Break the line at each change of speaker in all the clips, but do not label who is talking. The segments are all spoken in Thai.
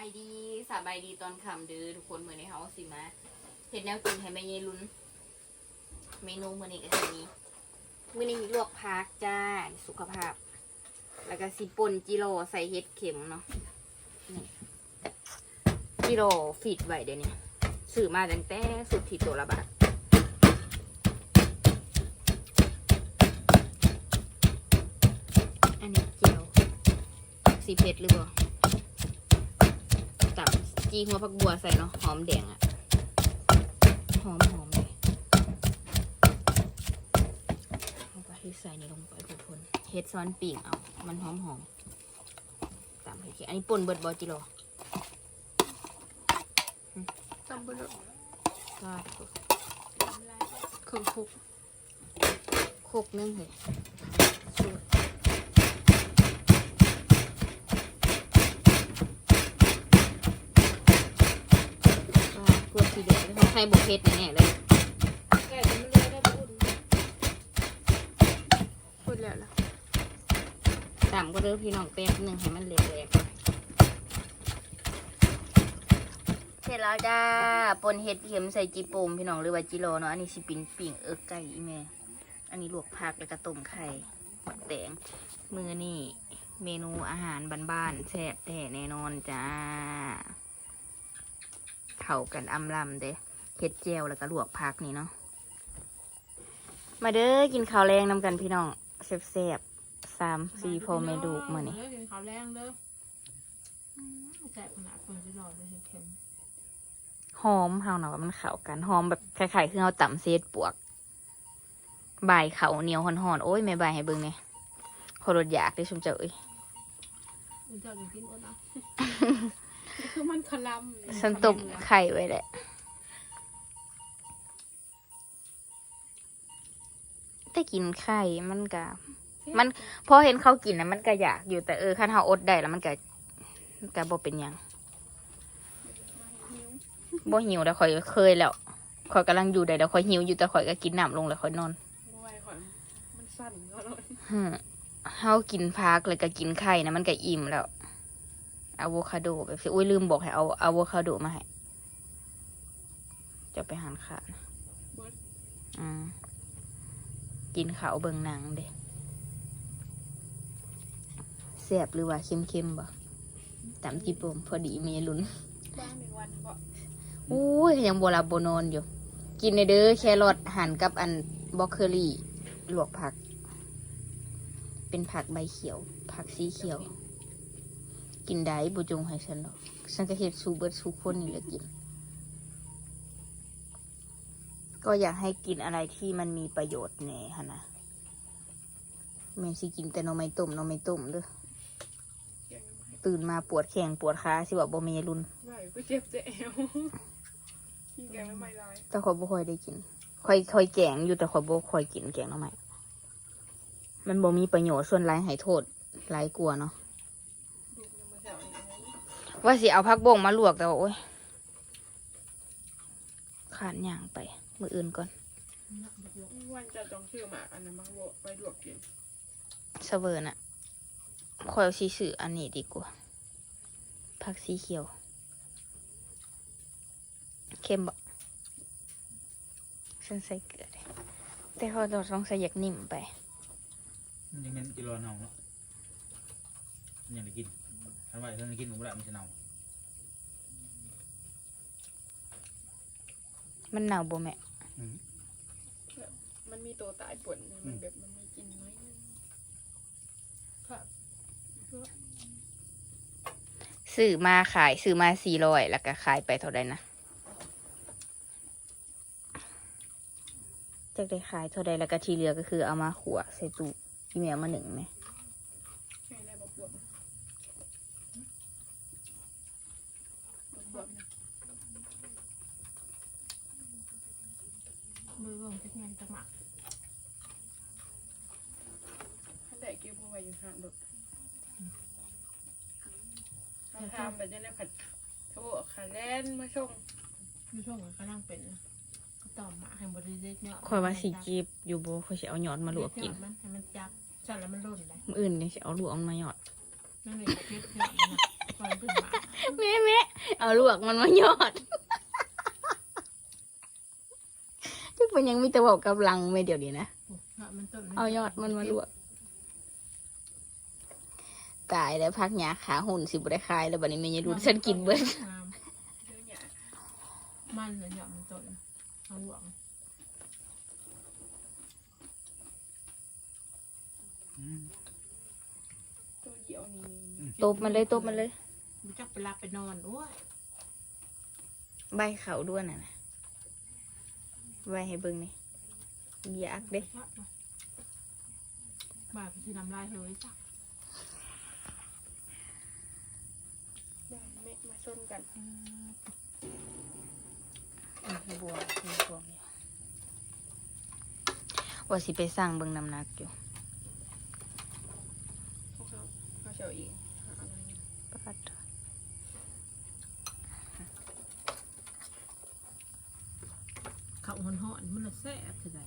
ายดีสบายดีตอนค่ำเด้อทุกคนเหมือนี้เฮาสิมาเฮ็ดแนวกินให้แม่ยายลุ้นเมนูมื้อนี้ก็สิมีมื้อนี้มีลวกผักจ้าสุขภาพ แล้วก็สิป่นจิโร่ใส่เห็ดเข็มเนาะนี่จิโร่ฟีดไว้เดี๋ยวนี้ซื้อมาตั้งแต่สุดที่ตัวละบาทอันนี้เจียวสีเผ็ดหรือเปล่า ตับจีหัวผักบัวใส่เนาะหอมแดงอะหอมหอมเลยเอาไปใส่นี่ลงไปทุกคนเฮ็ดซ้อนปีกเอา มันหอมหอมตามเฮ็ดเขียวอันนี้ป่นเบิดบอจิโร่
ตำบล
ลาด
เครื่องคุก
โคกนึงเลยสูตร ลาดเพื่อสีแดงไม่ต้องใช้บกเฮ็ดแน่ๆเลย
แก่จะไม่เลือได้บุญพูดแล้วล่ะ
ต่ำก็เด้อพี่น้องแป๊บหนึ่งให้มันเละๆเสร็จแล้วจ้าปนเห็ดเข็มใส่จีโปมพี่น้องหรือว่าจิโรเนาะอันนี้สิปินปิ่งเอิกไก่อีแม่อันนี้ลวกผักแล้วก็ต้มไข่หมักแตงมือนี่เมนูอาหารบ้านๆแซ่บแท้แน่นอนจ้า เข้ากันอำลำเด้เห็ดเจียวแล้วก็ลวกผักนี่เนาะมาเด้อกินข้าวแรงนำกันพี่น้องแซ่บๆสามสี่พอเมดูมานี่
เด้อกินข้าวแรงเด้ออืมแสบขนาดคนจะหลอดเลยเค็ม
หอมเฮาเนาะว่ามันเข้ากันหอมแบบคล้ายๆคือเฮาต่ำเศษปวกบ่ายเขาวเหนียวหอนๆโอ้ยแม่บ่ายให้เบิ่งเนี่ยขอรถอยากได้ชมเจ้าเอ้ย
มันจะกินอดอะคือมันคลำ
ฉันต้มไข่ไว้แหละแต่กินไข่มันก็มันพอเห็นเขากินนะมันก็อยากอยู่แต่เออคันเฮาอดได้แล้วมันก็มันก็บ่เป็นหยังบ่หิวแต่ข่อยเคยแล้วข่อยกำลังอยู่ได้แต่ข่อยหิวอยู่แต่ข่อยก็กินน้ำลงแล้วข่อยนอน
ไวข่อยมันสั่นก็เลย
ฮึเฮากินพักเลยก็กินไข่นะมันก็อิ่มแล้ว อะโวคาโดแบบสิอุ้ยลืมบอกให้เอาอะโวคาโดมาให้ จะไปหันขานะอืมกินข้าวเบิ่งหนังเด้แซ่บหรือว่าเค็มๆบ่ตามจีปมพอดีเมียลุ้น
บ้านหนึ่งวันก็
อุ้ยยังโบราณโบนอนอยู่ กินในเด้อแครอทหั่นกับอันบล็อกเคอรี่ลวกผัก เป็นผักใบเขียว ผักสีเขียว กินได้บุจงให้ฉันหรอกฉันก็เห็ดสูเบิดสูคนนี่แหละกิน ก็อยากให้กินอะไรที่มันมีประโยชน์แน่ฮะนะแม่นสิกินแต่หนอไม้ต้มหนอไม้ต้มเด้อตื่นมาปวดแข้งปวดขาสิว่าบ่มีรุน
ไหวก็เจ็บจะเอวกินแกงไม่ไม่ลาย
แต่ขอยบ่ค่อยได้กินค่อยค่อยแกงอยู่แต่ขอยบ่ค่อยกินแกงหน่อไม้มันบ่มีประโยชน์ส่วนหลายให้โทษหลายกลัวาเนาะ
ดูยังมาแถวนี้
ว่าสิเอาพักบงมาลวกแต่ว่าโอ้ยขาดย่างไป มืออื่นก่อน
วันจะจองชื่อหมากอันนั้นมาโบไปลวกกิน
เสเวอร์น่ะคอยเอาสีสื่ออันนี้ดีกว่าผักสีเขียวเข้มบ่ฉันใส่เกลือเลยแต่เขาต้องใส่หยักนิ่มไป
มันยังเป็นกิโลเนาเนาะมันยังได้กิน ทันว่าถ้าได้กินผมไม่ได้มันจะเน่า
มันหนาวบ่แม่
อืม
มันมีตัวตายป่นมันแบบมันมีกินไหมครับ
ซื้อมาขายซื้อมาสี่ร้อยแล้วก็ขายไปเท่าใดนะจากได้ขายเท่าใดแล้วก็ที่เหลือก็คือเอามาขัวใส่ตู้อีเมลมาหนึ่งไหม
ใช่แล้วบอกบวกบวกนะ มือลงจะงานจะหมักถ้าได้กิ้วพอไว้อยู่ห่างแบบทำทำแบบนี้นะผัดโทษขาแล่นมาชง
อยู่ช่วงกำลังเป็นก็ต่อมาให้บริเวณเนี่ย
คอยว่าสีจีบอยู่บ่คอยสิเอาหยอดมาลวกกิน
มันให้มันจับจับแล้วมันหล่นเลย
มื้ออื่นยังสิเอาลวกมันมาหยอด
นั่นเลยเก็บเพื่อนนะปล่อยขึ้นมา
แม่แม่เอาลวกมันมายอด ทุกคนยังมีแต่บอกกำลังไม่เดี๋ยวนี้นะ
เนาะมันต้น
เอายอดมันมาลวกตายแล้วพักหยาขาหุ่นสิบได้คาย แล้วบัดนี้ไม่ยรุ่นฉันกินเบิด
มันเลยยอดมันต้นเอาหลวง
อืม
ตัวเดียวนี่
ตบมันเลยตบมันเลย
รู้จักไปรับไปนอนโอ้ย
ใบเขาด้วยน่ะนะ ใบให้เบิ่งนี่อยากเด้
บ่ายไปที่น้ำลายเฮ้ยจ้ะ
ได้แม่มาชนกัน
บัวบัวว่าสิไปสร้างเบิ่งน้ำหนักอยู่
พวกเขาเขาเชียวอีกหาอะไร
ปัด
เขาหอนหอนๆมันละแซ่บคือไง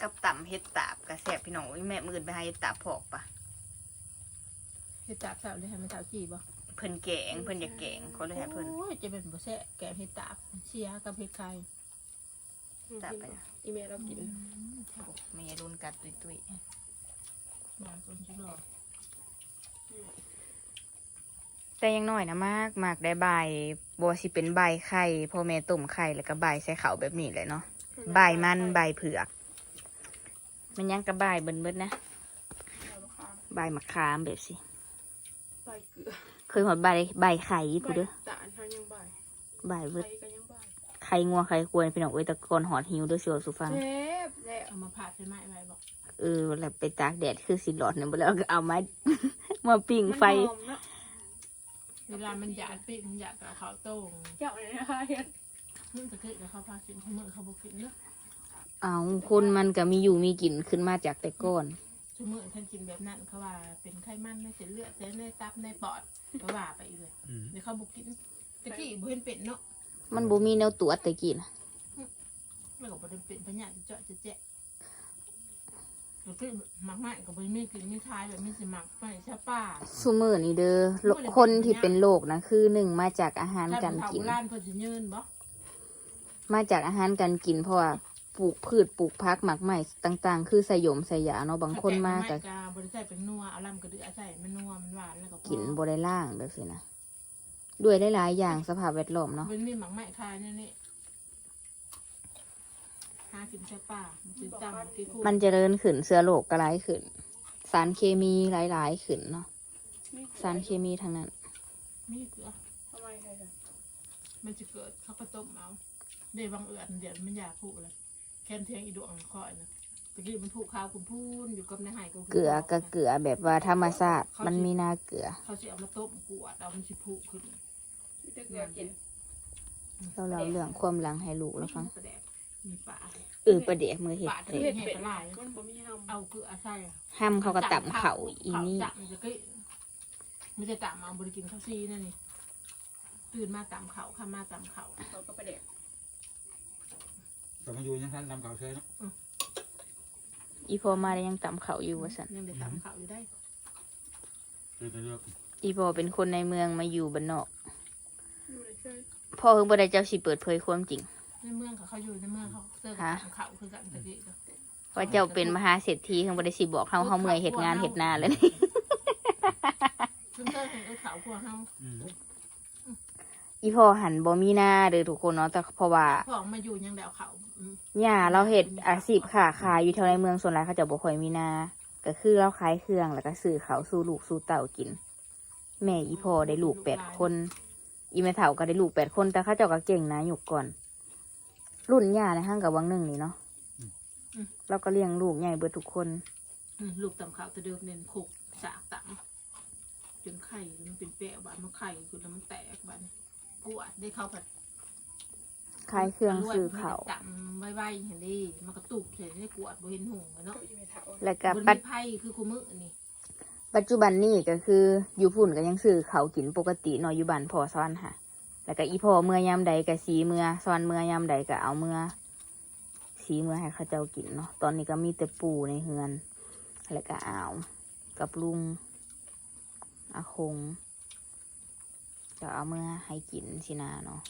กับต่ำเฮ็ดตาบกระแสบพี่น้องแม่มือไปหาเฮ็ดตาบพอกปะ
เฮ็ดจับเสาเลยให้มันเสาจีบ่
เพิ่นแกงเพิ่นอยากแกงเขาเลยให้เพิ่น
โอ้ยจะเป็นบ่แซ่บแกงเฮ็ดตาบเชียกับเฮ็ดไข่
ตาบไปนะ
อีเมลเรากิน
ไม่รุนกัดตุยตุย
บ่าคนชิรอ
แต่ยังน้อยนะมากมากได้ใบายบัวสิเป็นใบไข่พ่อแม่ต้มไข่แล้วก็ใบใส่เขาวแบบนี้เลยเนาะใบมันใบเผือก มันยังกระบายเบิ่นเบิดนะ
ข้าม
ใบมะขามแบบสิ
ใบเกลือ
เคยหอดใบใบไข่ผู้เด้อ
ตาลเขายังใบ
ใบเบิด
ไข่ก็ยังใบ
ไข่งัวไข่ควรพี่น้องเอ้ยแตะกอนหอดหิวด้วยสิวสุฟัง
เจ็บแล้ว
เอามาผัดใช่ไหมไว้บอก
เออแล้วไปตากแดดคือสิหลอดเนี่ยบ่แล้วก็เอามามาปิ้งไฟ
มันหอม เนอะ
เวลามันอยากปิดมันอยากกับเขาวโต้ง
เจ้าเลยนะคะเฮ็ด
เพิ่งจะคิดแล้วเขาพากินเขาเมื่อเขาบอกกินเนาะ
เอาคนมันก็มีอยู่มีกินขึ้นมาจากแต่ก้อน
ชั่วโมงท่านกินแบบนั้นเขาว่าเป็นไขมันในเส้นเลือดเส้นในตับในปอดก็ว่าไปอีกเลย
อืม
เดี๋ยวเขาบอกกินตะกี้บ่เห็นเป็นเนาะ
มันบ่มีแนวตรวจแต่กิน
แล้วก็บ่ได้เป็นพญาติเจาะจะแจ๊ะ ก็คือหมักไม้ก็บ่มีกินมีทายแบบมีสิหมักไปใช่ป่า
ซุมื้อนี้เด้อโรคนที่เป็นโรคนะคือหนึ่งมาจากอาหาร
ถ้า
การ
เป็นเฒ่า
กิ
โบ
น
ราณเพิ่นสิยืนบ่
มาจากอาหารการกินเพราะว่าปลูกพืชปลูกพักหมักใหม่ต่างๆ คือสยมสยาเนาะบางคนมาก
ก็
ก็
บ่ได้ใส่เป็นนัวเอาลำกระเดือใส่มันนัวมันหวานแล้วก็พอ
กินบ่ได้ล่างแบบสินะด้วยหลายๆอย่างสภาพแวดล้อมเนาะ
มันมีหมักไม้คายนี่นี่ หากินใช่ป่ามันสิจำที่คู่
มันเจริญขึ้นเสือโลกก็หลายขึ้น สารเคมีหลายๆขึ้นเนาะสารเคมีทั้งนั้น
มีเกลือ
ทำไมใครจะ
มันจะเกิดเขาก็ต้มเอาเดี๋ยวบางเอือดเดี๋ยวมันอยากผูเลยแค่นเทียงอีดวงคอยนะตะกี้มันผูกข้าวคุณพูนอยู่กับในหายกับ
เกลือกับเกลือแบบว่าธรรมชาติมันมีนาเกลือ
เขาจะเอามาต้มกวดเอามันสิผูกขึ้น
มีแต่เกลือกิน
เราเล่าเรื่องความหลังให้ลูกแล้วฟัง
ประแดก มีป่า
เออประเดี๋ยวมือเห็ด
ป่า
เห็
เห็
ด
ดเห็ดปลาย
มันบ่มีห้าม
เอาเกลือใส่
ห้ามเขาก็ตับเขาอีนี่
จับมันจะกี้ไม่ได้ตับมาบริกินข้าวซีนั่นนี่ตื่นมาตามเขาข้ามาตามเขา
เขาก็ไปเด็ก
ก็มาอยู่ยังท่านทำเก่าเชยเนาะ
อีพอมาได้ยังตับเขาอยู่วะสัน
ยังได้ตามเขาอยู่ได้
เลือกเลือก
อีพอเป็นคนในเมืองมาอยู่บ้านนอก
อยู่เลยเชย
พ่อเพิ่งบ่ได้เจ้าสิเปิดเผยความจริง
ในเมืองเขาเขาอยู่ในเมืองเขาเจอกับตามเขาคือกันตะกี้ก็
ว่าเจ้าเป็นมหาเศรษฐีเพิ่งบ่ได้สิบอกเฮาเฮาเมื่อยเฮ็ดงานเฮ็ดนาเลยนี่
ซึ่งเจอเห็นไอ้เขาพวกเขา
อืม
อีพ่อหันบ่มีหน้าเด้อทุกคนเนาะแต่เพราะว่า
พวกมาอยู่ยังแดวเขาอืม
ย่าเราเฮ็ดอาชีพค้าขายอยู่แถวในเมืองส่วนหลายเขาจะบ่ค่อยมีนาก็คือเราขายเครื่องแล้วก็ซื้อเขาวสู่ลูกสู่เต่ากิน แม่อีพ่อได้ลูกแปดคน อีแม่เฒ่าก็ได้ลูกแปดคนแต่เขาเจ้าก็เก่งนะอยู่ก่อน รุ่นย่าในห้างกับวังหนึ่งนี่เนาะเราก็เลี้ยงลูกใหญ่เบิดทุกคน
อืมลูกตามเขาแตะเดิมเน้นขกสากตังจนไข่มันเป็นแปะบานมันไข่คือแล้วมันแตกบานกวดได้เข้าผัด
ขายเครื่องซื้อเขาว
จำไว้ๆเห็นดิมันกระตุกเห็นได้กวดบ่เห็นหงเนาะ
เขาอีเมลเถา
แล้วก็
บน
ปัจ
ไพ่คือกูมือนี่
ปัจจุบันนี่ก็คืออยู่พุ่นก็ยังซื้อเขาวกินปกติเนาะอยู่บ้านพ่อซ้อนค่ะ แล้วก็อีพ่อเมื่อยามใดก็สีเมื่อซ้อนเมื่อยามใดก็เอาเมื่อสีเมื่อให้เขาเจ้ากินเนาะตอนนี้ก็มีแต่ปูในเฮือน แล้วก็เอาวกับลุงอาคงจะเอาเมื่อให้กินสินาเนาะ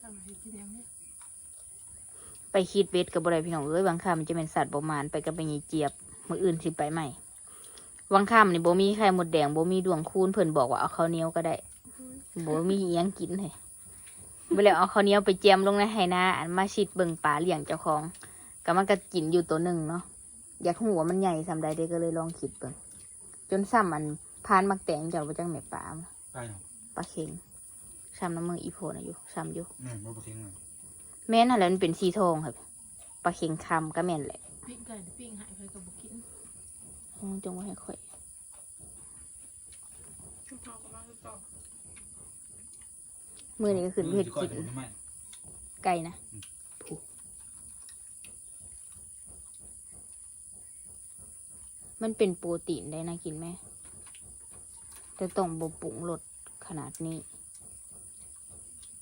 ทำให้กินอย่างนี้
ไปคิดเวทกับบ่ได้พี่น้องเอ้ยบางคำมันจะเป็นสัตว์ประมาณไปกับไปยีเจี๊ยบมืออื่นสิไปใหม่บางคำนี่บ่มีไข่มดแดงบ่มีดวงคูณเพิ่นบอกว่าเอาข้าวเหนียวก็ได้บ่มีอิหยังกินเลยไปแล้วเอาข้าวเหนียวไปเจียมลงในไหนาอันมาชิดเบิ่งปลาเลี้ยงเจ้าของก็มันก็กินอยู่ตัวหนึ่งเนาะอยากหัวามันใหญ่สำใดเด้ก็เลยลองคิดเบิ่งจนซ้ำอันพานมักแตงจากว่าจังแม่ปลา
ไปเนาะ
ปลาเค็งซ้ำน้ำมืออีโพน่ะอยู่ซ้ำอยู่
แม่บ่บ่ทิ้งเลย
แม่นอะไรมันเป็นสีทองครับปลาเค็งคำก็แม่นแหละ
ปิ้งไก่ปิ้งหายไปกับบุกิน
อืมจงไว้ให้ข่อย
ทุกคนก็มาต่อ
มือนี้ก็ขึ้นเพชร
สิก้อย
กิน
ไม
ไก่นะผูมันเป็นโปรตีนได้นะกินไหมแต่ต้องบปรุงรสขนาดนี้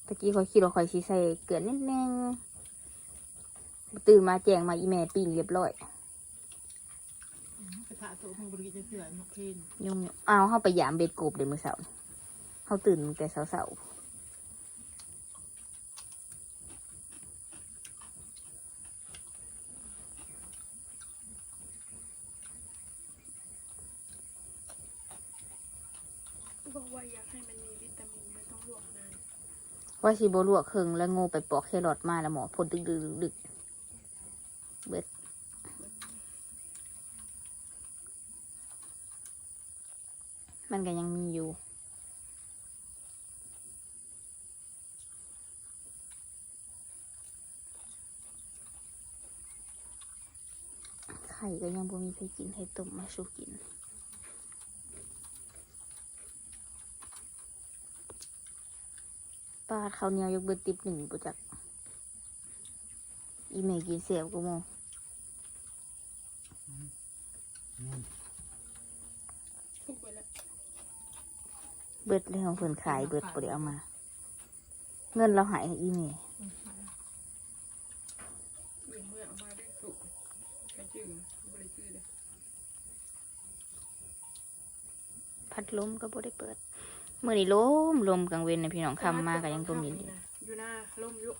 ตะกี้คอยคิดว่าคอยชีใส่เกลือนิดนึงตื่นมาแจงมาอีแม่ปิ้งเรียบร้อย
ไปถ่ายตัวของบุกินจะเสือหมกเคน
ยุ่งๆเอาเข้าไปยามเบ็ดกบเดี๋ยวมือเสาร์เขาตื่นแต่เสาร์
บอกว่าอยากให้มันมีวิตามินไม่ต้องลวกนาน
ๆ ว่าสิบลวกเครึ่งแล้วโง่ไปปอกแครอทมาแล้วหมอพ่นดึกดึกดึกเบิดมันก็ยังมีอยู่ไข่ก็ยังบ่มีใครกินให้ต้มมาสู้กิน ปลาข้าวเหนียวยกเบิดติบหนึ่งปุจักอีเมกินเสียบกูโม
ทุกไปแล้ว
เบิดเลยของเพิ่นขายเบิดบ่ได้เอามา เงินเราหายให้อีเม
เบื่อเมื่อเอามาได้สุกใครจื้อบริจื้อเลย
พัดลมก็บ่ได้เปิดเมื่อนี้ลมลมกลางเว้นนะพี่น้องคำมาก็ยังลมเย็นอยู่
อยู่หน้าล่มอยู่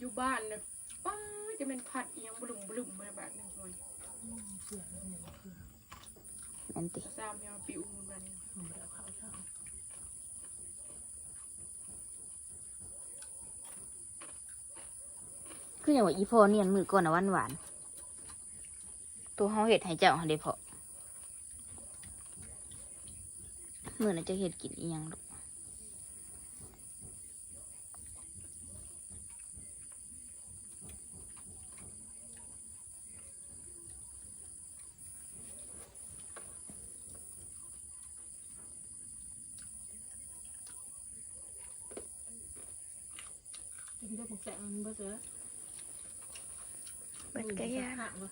อยู่บ้านเนี่ยป้าจะเป็นผัดเอียงบลุมบลุมมาแบบหนึ่งคน
เสือเนี่ยเสือ
แม่นติ
ซามยาวปิวมัน
มันเอาข้าวเช้า
คืออย่างว่าอีพ่อเนียนมือก่อนนะหวานหวานๆตัวเฮาเฮ็ดให้เจ้าหันเด้พอ มื้อน่ะจะเฮ็ดกินอีหยังดอก
กินได้หมกแสงมันบ่เสือ
เบิดก็ยาก
หักบ่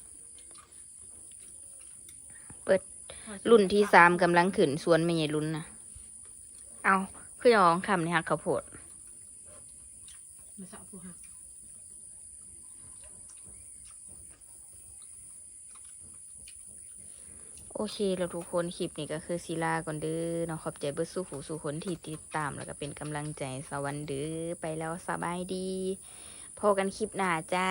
รุ่นที่สามกำลังขึ้นสวนไม่ใหญ่รุ่นนะเอาคือน้องคำนี่ฮักข้าวโพด
มาสาวผู้หัก
โอเคแล้วทุกคนคลิปนี้ก็คือศิลาก่อนเด้อเนาะขอบใจเบิดสู้หูสู้คนที่ติดตามแล้วก็เป็นกำลังใจสวัสดีไปแล้วสบายดีพอกันคลิปหน้าจ้า